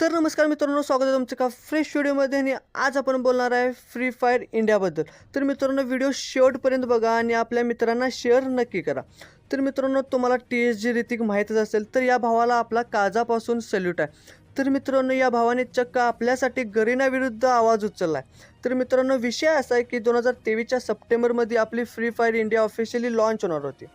तर नमस्कार मित्रांनो स्वागत आहे तुमचं का फ्रेश व्हिडिओमध्ये आणि आज आपण बोलणार आहे फ्री फायर इंडियाबद्दल तर मित्रांनो व्हिडिओ शेवटपर्यंत बघा आणि आपल्या मित्रांना शेअर नक्की करा. तर मित्रांनो तुम्हाला टी एस जी ऋतिक माहीतच असेल तर या भावाला आपला काजापासून सल्यूट आहे. तर मित्रांनो या भावाने चक्क आपल्यासाठी गरीनाविरुद्ध आवाज उचलला आहे तर मित्रांनो विषय असा आहे की दोन हजार तेवीसच्या सप्टेंबरमध्ये आपली free fire India officially launch होणार होती.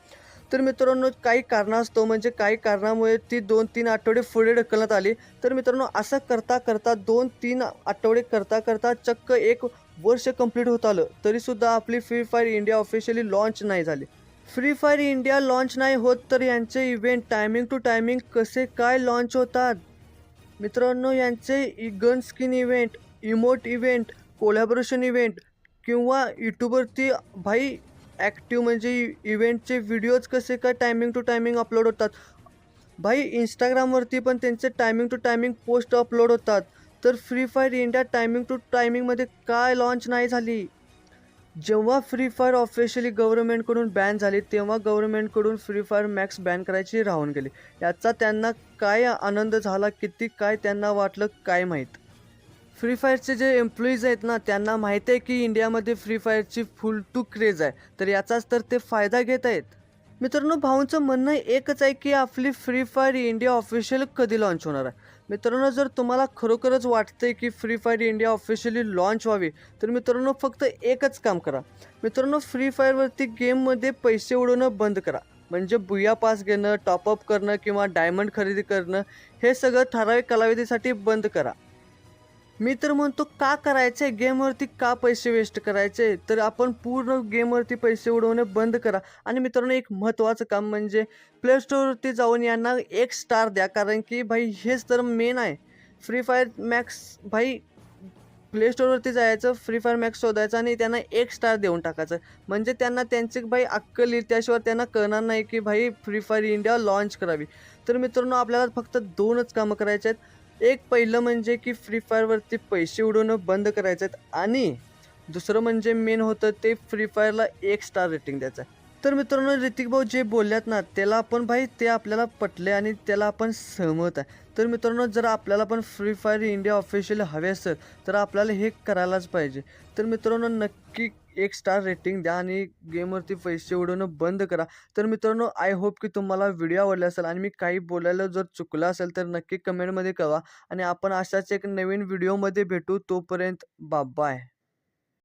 तर मित्रांनो काही कारणास्तव म्हणजे काही कारणामुळे ती दोन तीन आठवडे पुढे ढकलण्यात आली. तर मित्रांनो असं करता करता दोन तीन आठवडे करता करता चक्क एक वर्ष कंप्लीट होत आलं. तरीसुद्धा आपली free fire India officially launch नाही झाली. फ्री फायर इंडिया लॉन्च नाही होत तर यांचे इव्हेंट टायमिंग टू टायमिंग कसे काय लॉन्च होतात? मित्रांनो यांचे gun skin event emote event collaboration event किंवा यूट्यूबवरती भाई ॲक्टिव्ह म्हणजे इव्हेंटचे व्हिडिओज कसे काय टायमिंग टू टायमिंग अपलोड होतात. भाई इंस्टाग्रामवरती पण त्यांचे timing to timing post upload होतात. तर free fire India timing to टायमिंगमध्ये काय लॉन्च नाही झाली. जेव्हा फ्री फायर ऑफिशियली गव्हर्नमेंटकडून बॅन झाली तेव्हा गव्हर्नमेंटकडून फ्री फायर मॅक्स बॅन करायची राहून गेली. याचा त्यांना काय आनंद झाला किती काय त्यांना वाटलं काय माहीत. फ्री फायरचे जे एम्प्लॉईज आहेत ना त्यांना माहीत आहे की इंडियामध्ये फ्री फायरची फुल टू क्रेज आहे. तर याचाच तर ते फायदा घेत आहेत. मित्रांनो भाऊंचं म्हणणं एकच आहे की आपली फ्री फायर इंडिया ऑफिशियल कधी लॉन्च होणार आहे? मित्रांनो जर तुम्हाला खरोखरच वाटते की free fire India officially launch व्हावी तर मित्रांनो फक्त एकच काम करा. मित्रांनो फ्री फायरवरती गेममध्ये पैसे उडवणं बंद करा. म्हणजे बुया पास घेणं टॉपअप करणं किंवा डायमंड खरेदी करणं हे सगळं ठराविक कालावधीसाठी बंद करा. मी तर म्हणतो का करायचं आहे गेमवरती का पैसे वेस्ट करायचे तर आपण पूर्ण गेमवरती पैसे उडवणे बंद करा. आणि मित्रांनो एक महत्त्वाचं काम म्हणजे प्ले स्टोअरवरती जाऊन यांना एक स्टार द्या. कारण की भाई हेच तर मेन आहे. फ्री फायर मॅक्स भाई प्ले स्टोअरवरती जायचं फ्री फायर मॅक्स शोधायचं आणि त्यांना एक स्टार देऊन टाकायचं. म्हणजे त्यांना त्यांची भाई अक्कल येईल त्याशिवाय त्यांना कळणार नाही की भाई फ्री फायर इंडिया लॉन्च करावी. तर मित्रांनो आपल्याला फक्त दोनच कामं करायचे आहेत. एक पहिलं म्हणजे की फ्री फायरवरती पैसे उडवणं बंद करायचं आहेत आणि दुसरं म्हणजे मेन होतं ते फ्री फायरला एक स्टार रेटिंग द्यायचं आहे तर मित्रांनो ऋतिक भाऊ जे बोलल्यात ना त्याला आपण भाई ते आपल्याला पटले आणि त्याला आपण सहमत आहे. तर मित्रांनो जर आपल्याला पण फ्री फायर इंडिया ऑफिशियल हवे असेल तर आपल्याला हे करायलाच पाहिजे. तर मित्रांनो नक्की एक स्टार रेटिंग द्या आणि गेमवरती पैसे उडवणं बंद करा. तर मित्रांनो आय होप की तुम्हाला व्हिडिओ आवडला असेल आणि मी काही बोलायला जर चुकलं असेल तर नक्की कमेंटमध्ये कळवा. आणि आपण अशाच एक नवीन व्हिडिओमध्ये भेटू तोपर्यंत बाय